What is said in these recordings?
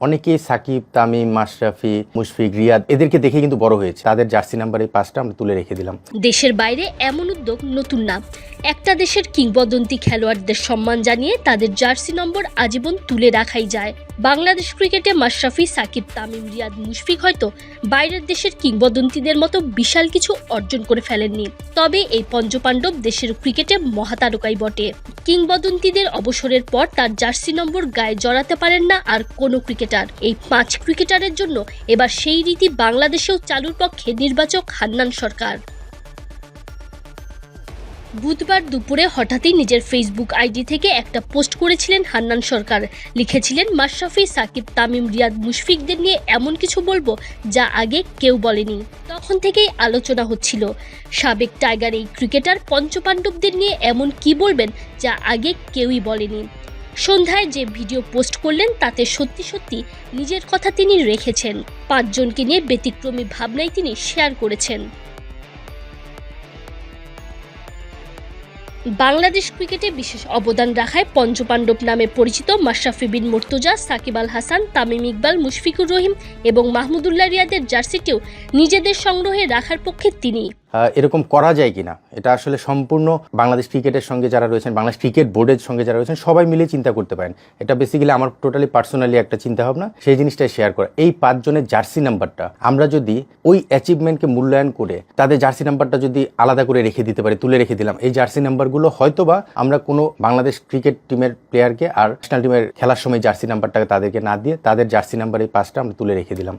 অনেকেই সাকিব, তামিম মাশরাফি মুশফিক, রিয়াদ এদেরকে দেখে কিন্তু বড় হয়েছে। তাদের জার্সি নাম্বার এই পাঁচটা আমরা তুলে রেখে দিলাম। দেশের বাইরে এমন উদ্যোগ নতুন না। একটা দেশের কিংবদন্তি খেলোয়াড়দের সম্মান জানিয়ে তাদের জার্সি নম্বর আজীবন তুলে রাখাই যায়। বাংলাদেশ ক্রিকেটে মাশরাফি, সাকিব, তামিম, রিয়াদ, মুশফিক হয়তো বাইরের দেশের কিংবদন্তিদের মতো বিশাল কিছু অর্জন করে ফেলেননি। তবে এই পঞ্চপাণ্ডব দেশের ক্রিকেটে মহাতারকাই বটে। কিংবদন্তিদের অবসরের পর তার জার্সি নম্বর গায়ে জড়াতে পারেন না আর কোনো ক্রিকেটার। এই পাঁচ ক্রিকেটারের জন্য এবার সেই রীতি বাংলাদেশেও চালুর পক্ষে নির্বাচক হান্নান সরকার। বুধবার দুপুরে হঠাৎই নিজের ফেসবুক আইডি থেকে একটা পোস্ট করেছিলেন হান্নান সরকার। লিখেছিলেন, মাশরাফি, সাকিব, তামিম, রিয়াদ মুশফিকদের নিয়ে এমন কিছু বলব যা আগে কেউ বলেনি। তখন থেকেই আলোচনা হচ্ছিল, সাবেক টাইগার এই ক্রিকেটার পঞ্চপাণ্ডবদের নিয়ে এমন কি বলবেন যা আগে কেউই বলেনি? সন্ধ্যায় যে ভিডিও পোস্ট করলেন, তাতে সত্যি সত্যি নিজের কথা তিনি রেখেছেন। পাঁচজনকে নিয়ে ব্যতিক্রমী ভাবনাই তিনি শেয়ার করেছেন। বাংলাদেশ ক্রিকেটে বিশেষ অবদান রাখায় পঞ্চপাণ্ডব নামে পরিচিত মাশরাফি বিন মুর্তজা, সাকিব আল হাসান, তামিম ইকবাল, মুশফিকুর রহিম এবং মাহমুদুল্লাহ রিয়াদের জার্সিটিও নিজেদের সংগ্রহে রাখার পক্ষে তিনি। এরকম করা যায় কিনা? এটা আসলে সম্পূর্ণ বাংলাদেশ ক্রিকেটের সঙ্গে যারা রয়েছেন, বাংলাদেশ ক্রিকেট বোর্ডের সঙ্গে যারা রয়েছেন, সবাই মিলে চিন্তা করতে পারেন। এটা বেসিক্যালি আমার টোটালি পার্সোনালি একটা চিন্তা ভাবনা সেই জিনিসটাই শেয়ার করা। এই পাঁচজনের জার্সি নাম্বারটা আমরা যদি ওই অ্যাচিভমেন্টকে মূল্যায়ন করে তাদের জার্সি নাম্বারটা যদি আলাদা করে রেখে দিতে পারি, তুলে রেখে দিলাম, এই জার্সি নাম্বারগুলো হয়তোবা আমরা কোনো বাংলাদেশ ক্রিকেট টিমের প্লেয়ারকে আর ন্যাশনাল টিমের খেলার সময় জার্সি নাম্বারটাকে তাদেরকে না দিয়ে তাদের জার্সি নাম্বার এই পাঁচটা আমরা তুলে রেখে দিলাম।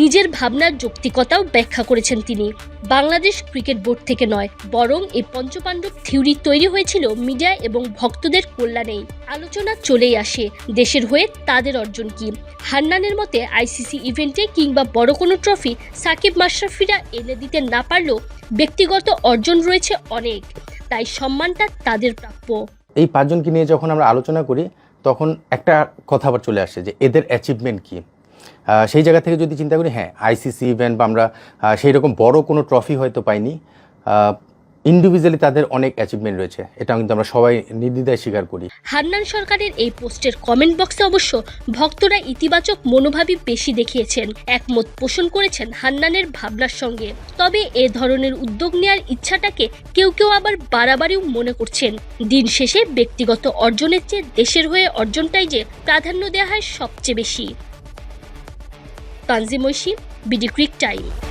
নিজের ভাবনার যৌক্তিকতাও ব্যাখ্যা করেছেন তিনি। বাংলাদেশ ক্রিকেট বোর্ড থেকে নয়, বরং এই পঞ্চপাণ্ডব থিওরি তৈরি হয়েছিল মিডিয়া এবং ভক্তদের কল্যাণেই। আলোচনা চলেই আসে, দেশের হয়ে তাদের অর্জন কি। হান্নানের মতে, আইসিসি ইভেন্টে কিংবা বড় কোনো ট্রফি সাকিব মাশরাফিরা এনে দিতে না পারলেও ব্যক্তিগত অর্জন রয়েছে অনেক। তাই সম্মানটা তাদের প্রাপ্য। এই পাঁচজনকে নিয়ে যখন আমরা আলোচনা করি, তখন একটা কথা আবার চলে আসে যে, এদের অ্যাচিভমেন্ট কী? সেই জায়গা থেকে যদি চিন্তা করি হ্যাঁ আইসিসি ইভেন্ট বা আমরা সেই রকম বড় কোনো ট্রফি হয়তো পাইনি। ইন্ডিভিজুয়ালি তাদের অনেক অ্যাচিভমেন্ট রয়েছে। এটা কিন্তু আমরা সবাই নির্দ্বিধায় স্বীকার করি। হান্নান সরকারের এই পোস্টের কমেন্ট বক্সে অবশ্য ভক্তরা ইতিবাচক মনোভাবই বেশি দেখিয়েছেন, একমত পোষণ করেছেন হান্নানের ভাবনার সঙ্গে। তবে এ ধরনের উদ্যোগ নেওয়ার ইচ্ছাটাকে কেউ কেউ আবার বাড়াবাড়িও মনে করছেন। দিন শেষে ব্যক্তিগত অর্জনের চেয়ে দেশের হয়ে অর্জনটাই যে প্রাধান্য দেওয়া হয় সবচেয়ে বেশি। Tanzim Oishi BD cric time.